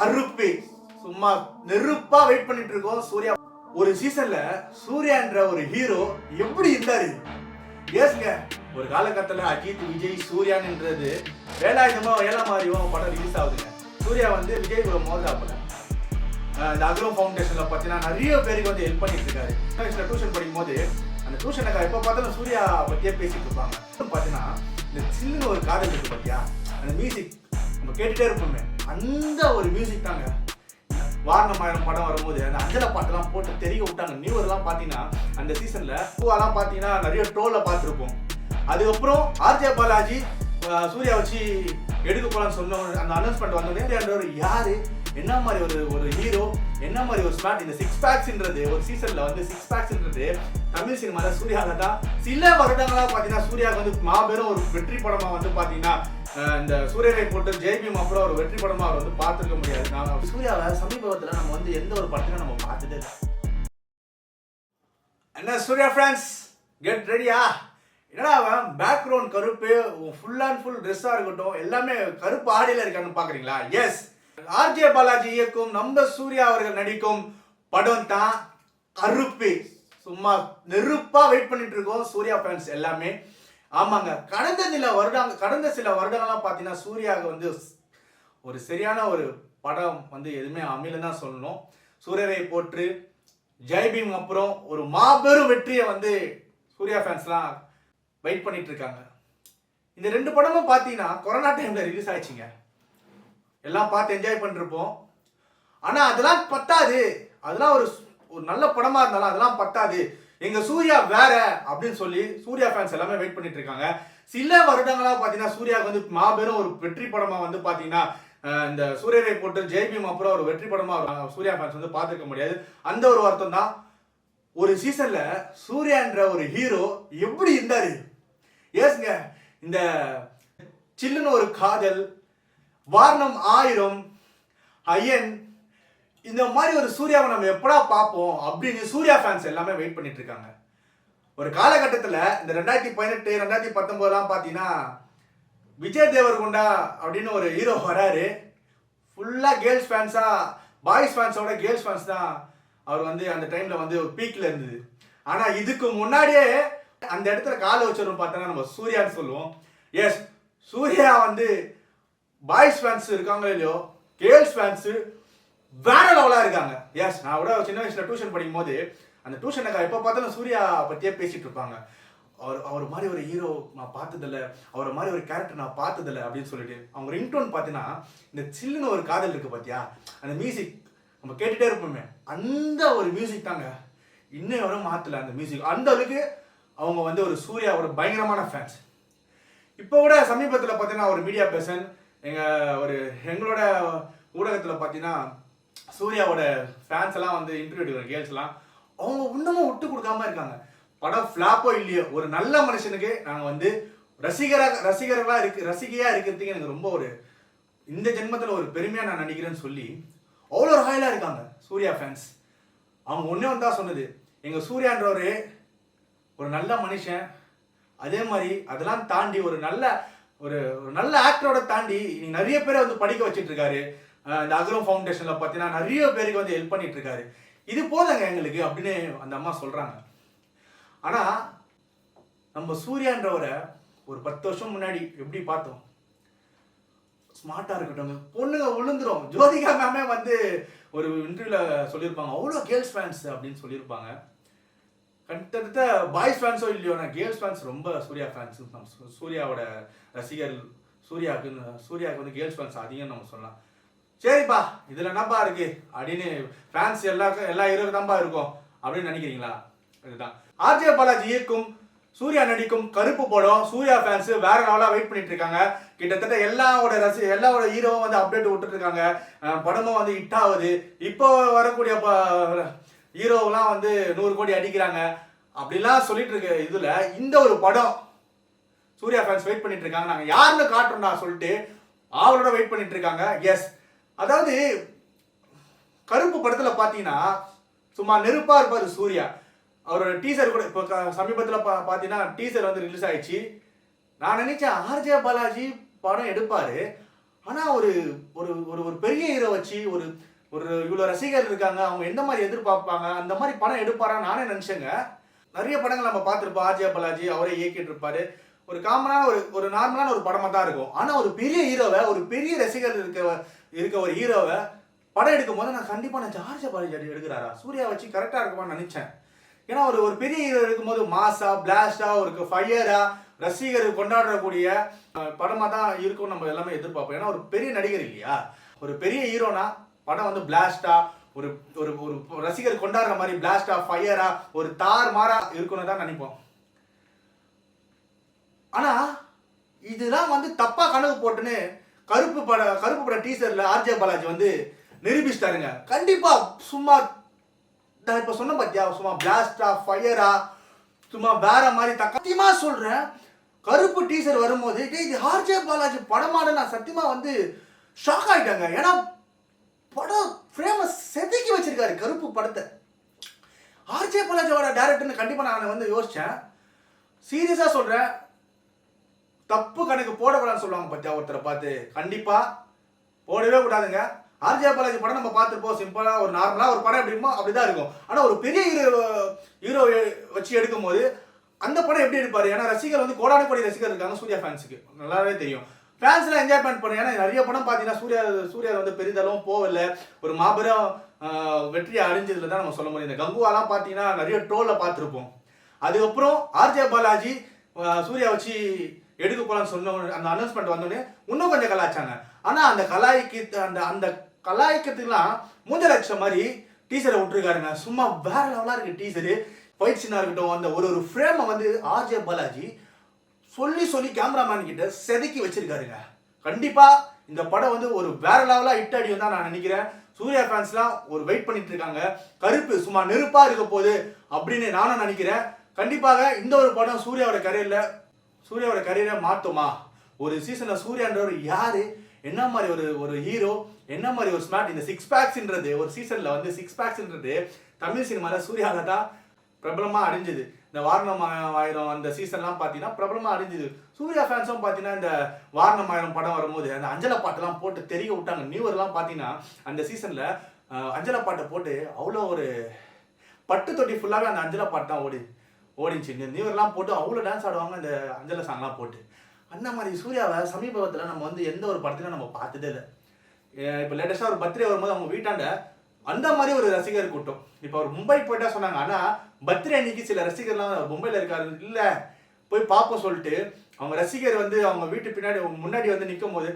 கருப்பு சும்மா நெருப்பா வெயிட் பண்ணிட்டு இருக்கோம். சூர்யா ஒரு சீசன்ல சூர்யான்ற ஒரு ஹீரோ எப்படி இருந்தாரு? ஏசுங்க ஒரு காலகட்டத்தில் அஜித் விஜய் சூர்யான்ன்றது வேலாயுதமா ஏழாம் மாதிரியும் படம் ரிலீஸ் ஆகுதுங்க. சூர்யா வந்து விஜய் கூட மோதாப்புல அஹ் இந்த அக்ரோ ஃபவுண்டேஷனில் பார்த்தீங்கன்னா நிறைய பேருக்கு வந்து ஹெல்ப் பண்ணிட்டு இருக்காரு. சின்ன டியூஷன் படிக்கும் போது அந்த டியூஷனுக்கு எப்போ பார்த்தாலும் சூர்யா பற்றியே பேசிட்டு இருப்பாங்க. பார்த்தீங்கன்னா இந்த சில்லுன்னு ஒரு காதல் இருக்கு பார்த்தியா அந்த மியூசிக் நம்ம கேட்டுட்டே இருப்போமே. அந்த ஒரு மியூசிக் தாங்க. வாரணமாயிரம் படம் வரும்போது அந்த அஞ்சல பாட்டெல்லாம் போட்டு தெரிய விட்டாங்க. நியூவர்லாம் பார்த்தீங்கன்னா அந்த சீசனில் பூவாலாம் பார்த்தீங்கன்னா நிறைய டோலில் பார்த்துருப்போம். அதுக்கப்புறம் ஆர்ஜே பாலாஜி சூர்யா வச்சு எடுக்க போகலான்னு சொன்ன அந்த அனௌன்ஸ்மெண்ட் வந்தோடனே யார்? என்ன மாதிரி ஒரு ஒரு ஹீரோ என்ன மாதிரி ஒரு ஸ்மார்ட் இந்த சிக்ஸ் பேக்ஸ்ன்றது ஒரு சீசனில் வந்து சிக்ஸ் பேக்ஸ்ன்றது தமிழ் சினிமாவில் சூர்யாவில் தான். சில வருடங்களா பார்த்தீங்கன்னா சூர்யாவுக்கு வந்து மாபெரும் ஒரு வெற்றி படமாக வந்து பார்த்தீங்கன்னா இந்த சூரியனை போட்டு ஜெய்பீம் அப்புறம் ஒரு வெற்றி படமாக அவர் வந்து பார்த்துருக்க முடியாது. நான் சூர்யாவை சமீபத்தில் நம்ம வந்து எந்த ஒரு படத்தையும் நம்ம பார்த்துட்டு என்ன சூர்யா ஃப்ரெண்ட்ஸ் கெட் ரெடியா என்னடா அவன் பேக்ரவுண்ட் கருப்பு ஃபுல் அண்ட் ஃபுல் ட்ரெஸ்ஸாக இருக்கட்டும் எல்லாமே கருப்பு ஆடியில் இருக்கான்னு பார்க்குறீங்களா? எஸ் ஆர்ஜே பாலாஜி இயக்கும் நம்ம சூர்யா அவர்கள் நடிக்கும் படம் தான் கருப்பு. சும்மா நெருப்பாக வெயிட் பண்ணிட்டு இருக்கோம் சூர்யா ஃபேன்ஸ் எல்லாமே. ஆமாங்க. கடந்த சில வருடங்க கடந்த சில வருடங்கள்லாம் பார்த்தீங்கன்னா சூர்யாவுக்கு வந்து ஒரு சரியான ஒரு படம் வந்து எதுவுமே அமையல தான் சொல்லணும். சூரியரை போற்று ஜெய்பீம் அப்புறம் ஒரு மாபெரும் வெற்றியை வந்து சூர்யா ஃபேன்ஸ்லாம் வெயிட் பண்ணிட்டு இருக்காங்க இந்த ரெண்டு படமும் பார்த்தீங்கன்னா கொரோனா டைமில் ரிலீஸ் ஆயிடுச்சுங்க. எல்லாம் பார்த்து என்ஜாய் பண்ணிருப்போம். ஆனால் அதெல்லாம் பத்தாது. அதெல்லாம் ஒரு ஒரு நல்ல படமாக இருந்தாலும் அதெல்லாம் பத்தாது. எங்க சூர்யா வேற அப்படின்னு சொல்லி சூர்யா ஃபேன்ஸ் எல்லாமே வெயிட் பண்ணிட்டு இருக்காங்க. சில வருடங்களா பாத்தீங்கன்னா சூர்யாவுக்கு வந்து மாபெரும் ஒரு வெற்றி படமா வந்து பாத்தீங்கன்னா இந்த சூரியனை போட்டு ஜெய்பீம் அப்புறம் ஒரு வெற்றி படமா சூர்யா ஃபேன்ஸ் வந்து பார்த்துக்க முடியாது. அந்த ஒரு வருத்தம் தான். ஒரு சீசன்ல சூர்யான்ற ஒரு ஹீரோ எப்படி இருந்தாரு? ஏசுங்க இந்த சில்லுன்னு ஒரு காதல் வாரணம் ஆயிரம் ஐயன் இந்த மாதிரி ஒரு சூர்யாவை நம்ம எப்படா பார்ப்போம் அப்படின்னு சூர்யா ஃபேன்ஸ் எல்லாமே வெயிட் பண்ணிட்டு இருக்காங்க ஒரு காலகட்டத்தில் இந்த ரெண்டாயிரத்தி பதினெட்டு ரெண்டாயிரத்தி பத்தொம்போதெல்லாம் பார்த்தீங்கன்னா விஜய் தேவர்கொண்டா அப்படின்னு ஒரு ஹீரோ வராரு. ஃபுல்லாக கேர்ள்ஸ் ஃபேன்ஸாக பாய்ஸ் ஃபேன்ஸோட கேர்ள்ஸ் ஃபேன்ஸ் தான் அவர் வந்து அந்த டைமில் வந்து ஒரு பீக்கில் இருந்தது. ஆனால் இதுக்கு முன்னாடியே அந்த இடத்துல காலை வச்சிருவோம் பார்த்தோன்னா நம்ம சூர்யான்னு சொல்லுவோம். எஸ் சூர்யா வந்து பாய்ஸ் ஃபேன்ஸ் இருக்காங்களோ இல்லையோ கேர்ள்ஸ் ஃபேன்ஸு வேற லெவலாக இருக்காங்க. எஸ் நான் கூட சின்ன வயசுல டியூஷன் படிக்கும் போது அந்த டியூஷனுக்கு எப்போ பார்த்தாலும் சூர்யா பற்றியே பேசிட்டு இருப்பாங்க. அவர் அவர் மாதிரி ஒரு ஹீரோ நான் பார்த்ததில்ல. அவரை மாதிரி ஒரு கேரக்டர் நான் பார்த்ததில்ல அப்படின்னு சொல்லிட்டு. அவங்க ரிங்டோன் பார்த்தீங்கன்னா இந்த சில்லுன்னு ஒரு காதல் இருக்கு பார்த்தியா அந்த மியூசிக் நம்ம கேட்டுகிட்டே இருப்போமே. அந்த ஒரு மியூசிக் தாங்க. இன்னும் வரை மாற்றல அந்த மியூசிக் அந்த அளவுக்கு அவங்க வந்து ஒரு சூர்யாவோட பயங்கரமான ஃபேன்ஸ் இப்போ கூட சமீபத்தில் பார்த்தீங்கன்னா ஒரு மீடியா பர்சன் எங்கள் ஒரு எங்களோட ஊடகத்தில் பார்த்தீங்கன்னா சூர்யாவோட ஃபேன்ஸ் எல்லாம் வந்து இன்டர்வியூ எடுக்கிற கேர்ள்ஸ்லாம் அவங்க இன்னமும் விட்டு கொடுக்காம இருக்காங்க. படம் ஃப்ளாப்போ இல்லையோ ஒரு நல்ல மனுஷனுக்கு நாங்கள் வந்து ரசிகராக ரசிகர்களாக இருக்கு ரசிகையாக இருக்கிறதுக்கு எனக்கு ரொம்ப ஒரு இந்த ஜென்மத்தில் ஒரு பெருமையாக நான் நினைக்கிறேன்னு சொல்லி அவ்வளோ ராயலாக இருக்காங்க சூர்யா ஃபேன்ஸ் அவங்க ஒன்றே ஒன்று தான் சொன்னது. எங்கள் சூர்யான்றவர் ஒரு நல்ல மனுஷன். அதே மாதிரி அதெல்லாம் தாண்டி ஒரு நல்ல ஒரு ஒரு நல்ல ஆக்டரோட தாண்டி இன்னைக்கு நிறைய பேரை வந்து படிக்க வச்சுட்டு இருக்காரு. இந்த அகரம் ஃபவுண்டேஷனில் பார்த்தீங்கன்னா நிறைய பேருக்கு வந்து ஹெல்ப் பண்ணிட்டு இருக்காரு இது போதாங்க எங்களுக்கு அப்படின்னு அந்த அம்மா சொல்கிறாங்க ஆனால் நம்ம சூர்யான்றவரை ஒரு பத்து வருஷம் முன்னாடி எப்படி பார்த்தோம்? ஸ்மார்ட்டாக இருக்கட்டும் பொண்ணுங்க விழுந்துரும் ஜோதிகா மேமே வந்து ஒரு இன்டர்வியூவில் சொல்லியிருப்பாங்க. அவ்வளோ கேர்ள்ஸ் ஃபேன்ஸ் அப்படின்னு சொல்லியிருப்பாங்க. கிட்டத்தட்ட பாய்ஸ் ஃபேன்ஸோ இல்லையோ நான் கேர்ள்ஸ் ஃபேன்ஸ் ரொம்ப சூர்யா ஃபேன்ஸ் நம்ம சூர்யாவோட ரசிகர் சூர்யாவுக்கு சூர்யாவுக்கு வந்து கேர்ள்ஸ் ஃபேன்ஸ் அதிகம் நம்ம சொல்லலாம். சரிப்பா இதில் என்னப்பா இருக்கு? அப்படின்னு ஃபேன்ஸ் எல்லாருக்கும் எல்லா ஹீரோக்கு தான்ப்பா இருக்கும். அப்படின்னு நினைக்கிறீங்களா? இதுதான். ஆர்ஜே பாலாஜி இயக்கும் சூர்யா நடிக்கும் கருப்பு படம். சூர்யா ஃபேன்ஸ் வேற லெவலாக வெயிட் பண்ணிட்டு இருக்காங்க. கிட்டத்தட்ட எல்லாவோட ரசி எல்லாவோட ஹீரோவும் வந்து அப்டேட் விட்டுட்டு இருக்காங்க. படமும் வந்து ஹிட் ஆகுது. இப்போ வரக்கூடிய ஹீரோவெல்லாம் வந்து நூறு கோடி அடிக்கிறாங்க. அப்படிலாம் சொல்லிட்டு இருக்க இதுல இந்த ஒரு படம் சூர்யா ஃபேன்ஸ் வெயிட் பண்ணிட்டு இருக்காங்க. நாங்கள் யாருன்னு காட்டுறோம்னா சொல்லிட்டு ஆவலோட வெயிட் பண்ணிட்டு இருக்காங்க. எஸ் அதாவது கருப்பு படத்துல பாத்தீங்கன்னா சும்மா நெருப்பா இருப்பாரு சூர்யா. அவரோட டீசர் கூட இப்போ சமீபத்தில் சமீபத்துல பா பார்த்தீங்கன்னா டீசர் வந்து ரிலீஸ் ஆயிடுச்சு. நான் நினைச்சேன் ஆர்ஜே பாலாஜி படம் எடுப்பாரு. ஆனால் ஒரு ஒரு ஒரு ஒரு பெரிய ஹீரோ வச்சு ஒரு ஒரு இவ்வளோ ரசிகர் இருக்காங்க அவங்க எந்த மாதிரி எதிர்பார்ப்பாங்க அந்த மாதிரி படம் எடுப்பாரா நானே நினச்சேங்க. நிறைய படங்கள் நம்ம பார்த்துருப்போம் ஆர்ஜே பாலாஜி அவரே இயக்கிட்டு இருப்பாரு. ஒரு காமனான ஒரு ஒரு நார்மலான ஒரு படமாக தான் இருக்கும். ஆனால் ஒரு பெரிய ஹீரோவை ஒரு பெரிய ரசிகர் இருக்க இருக்க ஒரு ஹீரோவை படம் எடுக்கும் போது நான் கண்டிப்பாக நான் ஜார்ஜ பாலாஜி எடுக்கிறாரா? சூர்யா வச்சு கரெக்டாக இருக்குமான்னு நினச்சேன். ஏன்னா ஒரு ஒரு பெரிய ஹீரோ இருக்கும்போது மாசா பிளாஸ்டா ஒரு ஃபயரா ரசிகர் கொண்டாடக்கூடிய படமாக தான் இருக்கும் நம்ம எல்லாமே எதிர்பார்ப்போம். ஏன்னா ஒரு பெரிய நடிகர் இல்லையா? ஒரு பெரிய ஹீரோனா படம் வந்து பிளாஸ்டா ஒரு ஒரு ஒரு ரசிகர் கொண்டாடுற மாதிரி பிளாஸ்டா ஃபயரா ஒரு தார் மாறா இருக்குன்னு தான் நினைப்போம். ஆனால் இதுதான் வந்து தப்பா கணக்கு போட்டுன்னு கருப்பு பட கருப்பு பட டீசர்ல ஆர்ஜே பாலாஜி வந்து நிரூபிச்சிட்டாருங்க. கண்டிப்பா சும்மா நான் இப்ப சொன்ன பத்தியா சும்மா பிளாஸ்டா ஃபயரா சும்மா வேற மாதிரி தக்கத்தியமா சொல்றேன் கருப்பு டீசர் வரும்போது இது ஆர்ஜே பாலாஜி படமான நான் சத்தியமா வந்து ஷாக் ஆகிட்டாங்க ஏன்னா படம் ஃப்ரேமை செதுக்கி வச்சிருக்காரு கருப்பு படத்தை. ஆர்ஜே பாலாஜியோட டேரக்டர்னு கண்டிப்பா நான் வந்து யோசிச்சேன். சீரியஸா சொல்றேன். தப்பு கணக்கு போடக்கூடாதுன்னு சொல்லுவாங்க பத்தியா? ஒருத்தரை பார்த்து. கண்டிப்பா போடவே கூடாதுங்க. ஆர்ஜே பாலாஜி படம் நம்ம பார்த்துருப்போம். சிம்பிளா ஒரு நார்மலா ஒரு படம் எப்படி இருக்குமோ அப்படிதான் இருக்கும். ஆனா ஒரு பெரிய ஹீரோ ஹீரோ வச்சு எடுக்கும் போது அந்த படம் எப்படி எடுப்பாரு? ஏன்னா ரசிகர் வந்து கோடான கோடி ரசிகர் இருக்காங்க சூர்யா ஃபேன்ஸுக்கு நல்லாவே தெரியும். ஃபேன்ஸ்லாம் என்ஜாய்மெண்ட் பண்ண ஏன்னா நிறைய படம் பார்த்தீங்கன்னா சூர்யா சூர்யா வந்து பெரிதளவும் போகல. ஒரு மாபெரும் வெற்றியை அடைஞ்சதுல தான் நம்ம சொல்ல முடியும். இந்த கங்குவாலாம் பார்த்தீங்கன்னா நிறைய ட்ரோலில் பார்த்துருப்போம். அதுக்கப்புறம் ஆர்ஜே பாலாஜி சூர்யா வச்சு எடுக்க போகலான்னு சொன்ன அந்த அனௌன்ஸ்மெண்ட் வந்தோடனே இன்னும் கொஞ்சம் கலாய்ச்சாங்க. ஆனால் அந்த கலாய்க்கு அந்த அந்த கலாய்க்கிறதுக்குலாம் மூஞ்ச லட்சம் மாதிரி டீசரை விட்டுருக்காருங்க. சும்மா வேற லெவலாக இருக்குது டீசரு ஃபைட் சீனா இருக்கட்டும் அந்த ஒரு ஒரு ஃப்ரேமை வந்து ஆர்ஜே பாலாஜி சொல்லி சொல்லி கேமராமேன் கிட்ட செதுக்கி வச்சிருக்காருங்க. கண்டிப்பாக இந்த படம் வந்து ஒரு வேற லெவலாக ஹிட் அடியும் தான் நான் நினைக்கிறேன். சூர்யா ஃபேன்ஸ்லாம் ஒரு வெயிட் பண்ணிட்டு இருக்காங்க. கருப்பு சும்மா நெருப்பாக இருக்க போகுது அப்படின்னு நானும் நினைக்கிறேன். கண்டிப்பாக இந்த ஒரு படம் சூர்யாவோட கரையில் சூர்யாவோட கரியரை மாற்றுமா ஒரு சீசனில் சூர்யான்றவர் யார்? என்ன மாதிரி ஒரு ஒரு ஹீரோ என்ன மாதிரி ஒரு ஸ்மார்ட் இந்த சிக்ஸ் பேக்ஸ்ன்றது ஒரு சீசனில் வந்து சிக்ஸ் பேக்ஸ்ன்றது தமிழ் சினிமாவில் சூர்யாவில் தான் பிரபலமாக அடைஞ்சது இந்த வாரணம் ஆயிரம் அந்த சீசன்லாம் பார்த்தீங்கன்னா பிரபலமாக அடைஞ்சுது சூர்யா ஃபேன்ஸும் பார்த்தீங்கன்னா இந்த வாரணம் ஆயிரம் படம் வரும்போது அந்த அஞ்சல பாட்டெல்லாம் போட்டு தெரிய விட்டாங்க. நியூவர்லாம் பார்த்தீங்கன்னா அந்த சீசனில் அஞ்சல பாட்டை போட்டு அவ்வளோ ஒரு பட்டு தொட்டி ஃபுல்லாகவே அந்த அஞ்சல பாட்டு தான் ஓடுது. ஓடிச்சு. இந்த போட்டு அவ்வளோ டான்ஸ் ஆடுவாங்க. அந்த அஞ்சல சாங்லாம் போட்டு. அந்த மாதிரி சூர்யாவை சமீபத்தில் நம்ம வந்து எந்த ஒரு படத்துலையும் நம்ம பார்த்ததே இல்லை. இப்போ லேட்டஸ்ட்டாக ஒரு பர்த்டே வரும்போது அவங்க வீட்டாண்ட அந்த மாதிரி ஒரு ரசிகர் கூட்டம். இப்போ அவர் மும்பை போயிட்டா சொன்னாங்க. ஆனால் பர்த்டே அன்னைக்கு சில ரசிகர்லாம் மும்பையில் இருக்காரு. இல்லை போய் பார்ப்போம் சொல்லிட்டு அவங்க ரசிகர் வந்து அவங்க வீட்டு பின்னாடி முன்னாடி வந்து நிற்கும் போது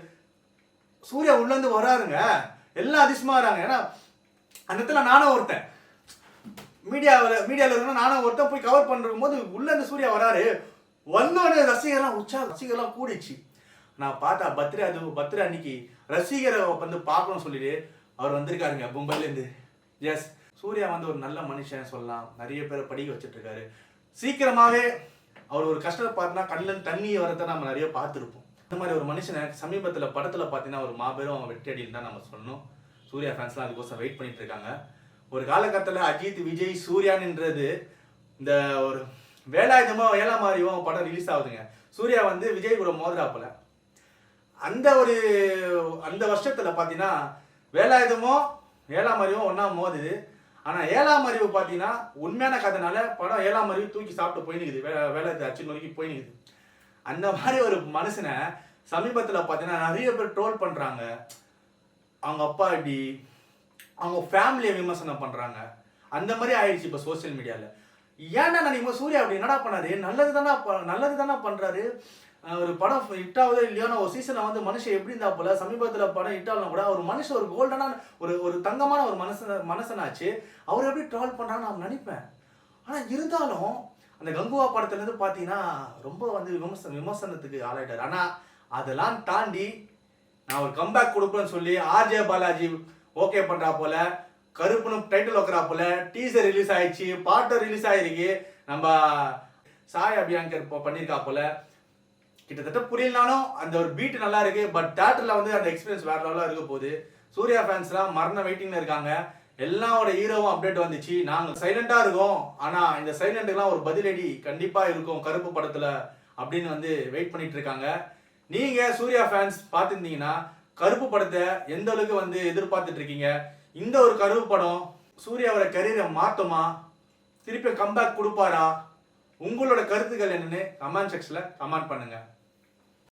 சூர்யா உள்ளேருந்து வராருங்க. எல்லாம் அதிசயமாக வராங்க. ஏன்னா அந்த இடத்துல நானும் ஒருத்தன். மீடியாவில் மீடியாவில் இருக்கணும் நானும் ஒருத்தன் போய் கவர் பண்ணுறக்கும் போது உள்ளே இருந்து சூர்யா வராரு. வந்தோடனே ரசிகர்லாம் உச்சா ரசிகர்லாம் கூடிச்சு நான் பார்த்தா பர்த்டே அது பர்த்டே அன்னைக்கு ரசிகரை வந்து பார்க்கணும்னு சொல்லிட்டு அவர் வந்திருக்காருங்க மும்பைலேருந்து எஸ் சூர்யா வந்து ஒரு நல்ல மனுஷன் சொல்லலாம். நிறைய பேரை படிக்க வச்சுட்ருக்காரு. சீக்கிரமாகவே அவர் ஒரு கஷ்டத்தை கஷ்டப்படுறா கண்ணில் தண்ணியை வரதை நம்ம நிறைய பார்த்துருப்போம். இந்த மாதிரி ஒரு மனுஷனை சமீபத்தில் படத்தில் பார்த்தீங்கன்னா ஒரு மாபெரும் வெற்றியடின்னு தான் நம்ம சொன்னோம் சூர்யா ஃபேன்ஸ்லாம் அதுக்கோசம் வெயிட் பண்ணிட்டு இருக்காங்க. ஒரு காலகட்டத்தில் அஜித் விஜய் சூர்யான்ன்றது இந்த ஒரு வேலாயுதமோ ஏழாம் மாதிரியோ படம் ரிலீஸ் ஆகுதுங்க. சூர்யா வந்து விஜய் கூட மோதிராப்பில் அந்த ஒரு அந்த வருஷத்தில் பார்த்தீங்கன்னா வேலாயுதமோ ஏழாம் அறிவும் ஒன்றா மோதுது. ஆனால் ஏழாம் அறிவு பார்த்தீங்கன்னா உண்மையான கதைனால படம் ஏழாம் அறிவு தூக்கி சாப்பிட்டு போயினுக்குது வே வேலாயுத அச்சு நோக்கி போயினுக்குது அந்த மாதிரி ஒரு மனுஷனை சமீபத்தில் பார்த்தீங்கன்னா நிறைய பேர் ட்ரோல் பண்ணுறாங்க அவங்க அப்பா இப்படி அவங்க ஃபேமிலியை விமர்சனம் பண்ணுறாங்க அந்த மாதிரி ஆயிடுச்சு இப்போ சோஷியல் மீடியாவில் ஏன்டா இவங்க சூர்யா அப்படி என்னடா பண்ணாரு? நல்லது தானே நல்லது தானே பண்ணுறாரு ஒரு படம் ஹிட் ஆகுதோ இல்லையோ ஒரு சீசனை வந்து மனுஷன் எப்படி இருந்தா போல சமீபத்தில் படம் ஹிட் ஆகலாம் கூட ஒரு மனுஷன் ஒரு கோல்டனான ஒரு ஒரு தங்கமான ஒரு மனுஷன மனசனாச்சு அவர் எப்படி ட்ரால் பண்ணுறான்னு நான் நினைப்பேன். ஆனால் இருந்தாலும் அந்த கங்குவா படத்துலேருந்து பார்த்தீங்கன்னா ரொம்ப வந்து விமர்சன விமர்சனத்துக்கு ஆளாயிட்டார். ஆனால் அதெல்லாம் தாண்டி நான் ஒரு கம்பேக் கொடுப்பேன்னு சொல்லி ஆர்ஜே பாலாஜி ஓகே பண்ணுறா போல கருப்புன்னு டைட்டில் வைக்கிறா போல டீசர் ரிலீஸ் ஆயிடுச்சு பாட்டும் ரிலீஸ் ஆயிருக்கு. நம்ம சாய் அபியாங்கர் பண்ணியிருக்கா போல. கிட்டத்தட்ட புரியலனாலும் அந்த ஒரு பீட் நல்லா இருக்கு பட் தேட்டரில் வந்து அந்த எக்ஸ்பீரியன்ஸ் வேற லெவலாக இருக்க போகுது. சூர்யா ஃபேன்ஸ்லாம் மரண வெயிட்டிங்ல இருக்காங்க. எல்லாரோட ஹீரோவும் அப்டேட் வந்துச்சு. நாங்கள் சைலண்டாக இருக்கோம். ஆனால் இந்த சைலண்ட்டுக்கெல்லாம் ஒரு பதிலடி கண்டிப்பாக இருக்கும் கருப்பு படத்தில் அப்படின்னு வந்து வெயிட் பண்ணிட்டு இருக்காங்க. நீங்கள் சூர்யா ஃபேன்ஸ் பார்த்துருந்தீங்கன்னா கருப்பு படத்தை எந்த அளவுக்கு வந்து எதிர்பார்த்துட்டு இருக்கீங்க? இந்த ஒரு கருப்பு படம் சூர்யாவோட கரியரை மாற்றுமா திருப்பி கம்பேக் கொடுப்பாரா? உங்களோட கருத்துக்கள் என்னன்னு கமெண்ட் செக்ஷனில் கமெண்ட் பண்ணுங்கள்